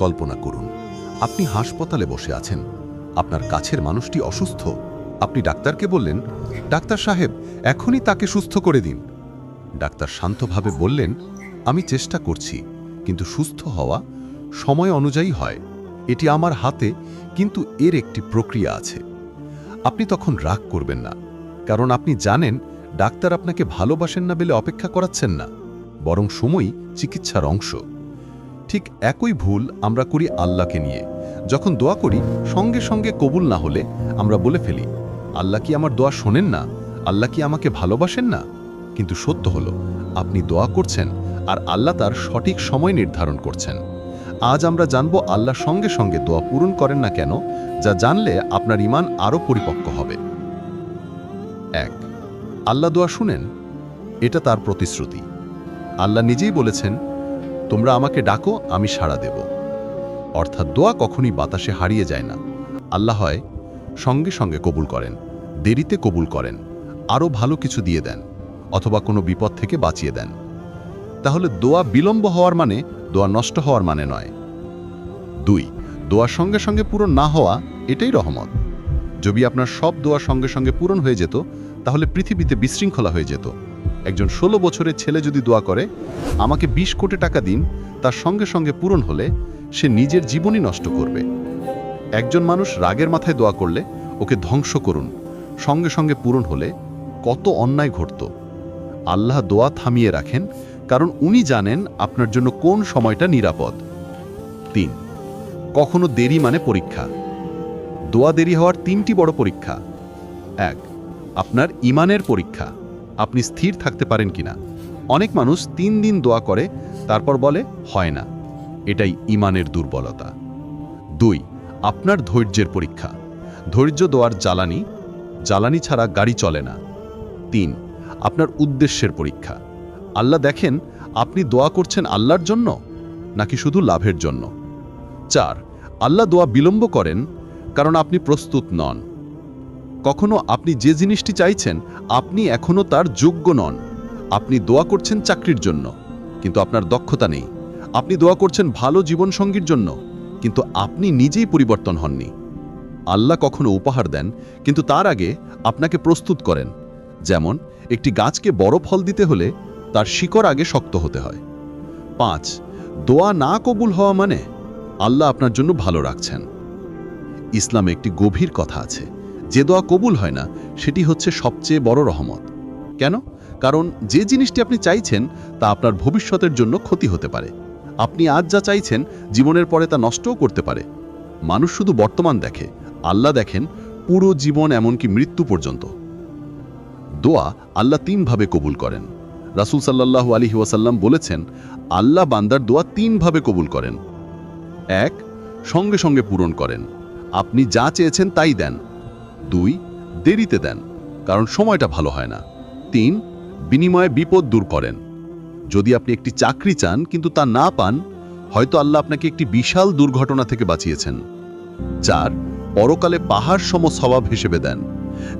কল্পনা করুন। আপনি হাসপাতালে বসে আছেন। আপনার কাছের মানুষটি অসুস্থ। আপনি ডাক্তারকে বললেন, ডাক্তার সাহেব, এখনই তাকে সুস্থ করে দিন। ডাক্তার শান্তভাবে বললেন, আমি চেষ্টা করছি, কিন্তু সুস্থ হওয়া সময় অনুযায়ী হয়। এটি আমার হাতে, কিন্তু এর একটি প্রক্রিয়া আছে। আপনি তখন রাগ করবেন না, কারণ আপনি জানেন, ডাক্তার আপনাকে ভালোবাসেন না বলে অপেক্ষা করাচ্ছেন না। বরং সময় চিকিৎসার অংশ। ঠিক একই ভুল আমরা করি আল্লাহকে নিয়ে। যখন দোয়া করি, সঙ্গে সঙ্গে কবুল না হলে আমরা বলে ফেলি, আল্লাহ কি আমার দোয়া শোনেন না? আল্লাহ কি আমাকে ভালোবাসেন না? কিন্তু সত্য হলো, আপনি দোয়া করছেন আর আল্লাহ তার সঠিক সময় নির্ধারণ করছেন। আজ আমরা জানব আল্লাহ সঙ্গে সঙ্গে দোয়া পূরণ করেন না কেন, যা জানলে আপনার ইমান আরও পরিপক্ক হবে। এক, আল্লাহ দোয়া শুনেন, এটা তার প্রতিশ্রুতি। আল্লাহ নিজেই বলেছেন তোমরা আমাকে ডাকো, আমি সাড়া দেব। অর্থাৎ দোয়া কখনই বাতাসে হারিয়ে যায় না। আল্লাহ হয়, সঙ্গে সঙ্গে কবুল করেন, দেরিতে কবুল করেন, আরও ভালো কিছু দিয়ে দেন, অথবা কোনো বিপদ থেকে বাঁচিয়ে দেন। তাহলে দোয়া বিলম্ব হওয়ার মানে দোয়া নষ্ট হওয়ার মানে নয়। দুই দোয়ার সঙ্গে সঙ্গে পূরণ না হওয়া, এটাই রহমত। যদি আপনার সব দোয়া সঙ্গে সঙ্গে পূরণ হয়ে যেত, তাহলে পৃথিবীতে বিশৃঙ্খলা হয়ে যেত। একজন ষোলো বছরের ছেলে যদি দোয়া করে, আমাকে ২০ কোটি টাকা দিন, তার সঙ্গে সঙ্গে পূরণ হলে সে নিজের জীবনই নষ্ট করবে। একজন মানুষ রাগের মাথায় দোয়া করলে ওকে ধ্বংস করুন। সঙ্গে সঙ্গে পূরণ হলে কত অন্যায় ঘটত। আল্লাহ দোয়া থামিয়ে রাখেন, কারণ উনি জানেন আপনার জন্য কোন সময়টা নিরাপদ। তিন, কখনো দেরি মানে পরীক্ষা। দোয়া দেরি হওয়ার তিনটি বড় পরীক্ষা। এক, আপনার ইমানের পরীক্ষা। আপনি স্থির থাকতে পারেন কিনা। অনেক মানুষ তিন দিন দোয়া করে, তারপর বলে, হয় না। এটাই ইমানের দুর্বলতা। দুই, আপনার ধৈর্যের পরীক্ষা। ধৈর্য দোয়ার জ্বালানি জ্বালানি ছাড়া গাড়ি চলে না। তিন, আপনার উদ্দেশ্যের পরীক্ষা। আল্লাহ দেখেন, আপনি দোয়া করছেন আল্লাহর জন্য, নাকি শুধু লাভের জন্য? চার, আল্লাহ দোয়া বিলম্ব করেন, কারণ আপনি প্রস্তুত নন। কখনো আপনি যে জিনিসটি চাইছেন, আপনি এখনও তার যোগ্য নন। আপনি দোয়া করছেন চাকরির জন্য, কিন্তু আপনার দক্ষতা নেই। আপনি দোয়া করছেন ভালো জীবনসঙ্গীর জন্য, কিন্তু আপনি নিজেই পরিবর্তন হননি। আল্লাহ কখনো উপহার দেন, কিন্তু তার আগে আপনাকে প্রস্তুত করেন। যেমন, একটি গাছকে বড় ফল দিতে হলে তার শিকড় আগে শক্ত হতে হয়। পাঁচ, দোয়া না কবুল হওয়া মানে আল্লাহ আপনার জন্য ভালো রাখছেন। ইসলামে একটি গভীর কথা আছে। যে দোয়া কবুল হয় না, সেটি হচ্ছে সবচেয়ে বড় রহমত। কেন? কারণ যে জিনিসটি আপনি চাইছেন, তা আপনার ভবিষ্যতের জন্য ক্ষতি হতে পারে। আপনি আজ যা চাইছেন, জীবনের পরে তা নষ্টও করতে পারে। মানুষ শুধু বর্তমান দেখে, আল্লাহ দেখেন পুরো জীবন এমনকি মৃত্যু পর্যন্ত। দোয়া আল্লাহ তিনভাবে কবুল করেন। রাসুল সাল্লাহ আলী ওয়াসাল্লাম বলেছেন, আল্লাহ বান্দার দোয়া তিনভাবে কবুল করেন। এক, সঙ্গে সঙ্গে পূরণ করেন। আপনি যা চেয়েছেন তাই দেন। দুই, দেরিতে দেন, কারণ সময়টা ভালো হয় না। তিন, বিনিময়ে বিপদ দূর করেন। যদি আপনি একটি চাকরি চান, কিন্তু তা না পান, হয়তো আল্লাহ আপনাকে একটি বিশাল দুর্ঘটনা থেকে বাঁচিয়েছেন। চার, পরকালে পাহাড় সম স্বভাব হিসেবে দেন।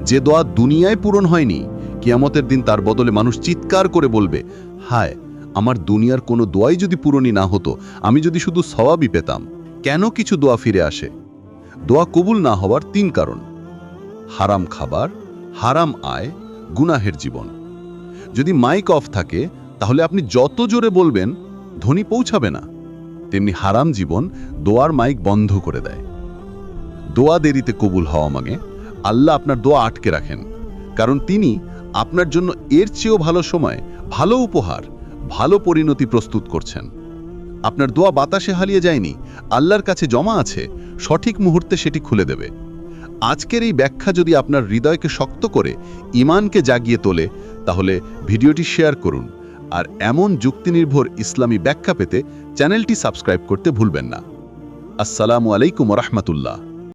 যে দোয়া দুনিয়ায় পূরণ হয়নি, কিয়ামতের দিন তার বদলে মানুষ চিৎকার করে বলবে, হায়, আমার দুনিয়ার কোনো দোয়াই যদি পূরণই না হতো, আমি যদি শুধু স্বভাবই পেতাম, কেন কিছু দোয়া ফিরে আসে? দোয়া কবুল না হওয়ার তিন কারণ। হারাম খাবার, হারাম আয়, গুনাহের জীবন। যদি মাইক অফ থাকে, তাহলে আপনি যত জোরে বলবেন ধ্বনি পৌঁছাবে না। তেমনি হারাম জীবন দোয়ার মাইক বন্ধ করে দেয়। দোয়া দেরিতে কবুল হওয়া মানে আল্লাহ আপনার দোয়া আটকে রাখেন। কারণ তিনি আপনার জন্য এর চেয়েও ভালো সময়, ভালো উপহার, ভালো পরিণতি প্রস্তুত করছেন। আপনার দোয়া বাতাসে হারিয়ে যায়নি, আল্লাহর কাছে জমা আছে, সঠিক মুহূর্তে সেটি খুলে দেবে। আজকের এই ব্যাখ্যা যদি আপনার হৃদয়কে শক্ত করে ইমানকে জাগিয়ে তোলে, তাহলে ভিডিওটি শেয়ার করুন। আর এমন যুক্তিনির্ভর ইসলামী ব্যাখ্যা পেতে চ্যানেলটি সাবস্ক্রাইব করতে ভুলবেন না। আসসালামু আলাইকুম রহমতুল্লাহ।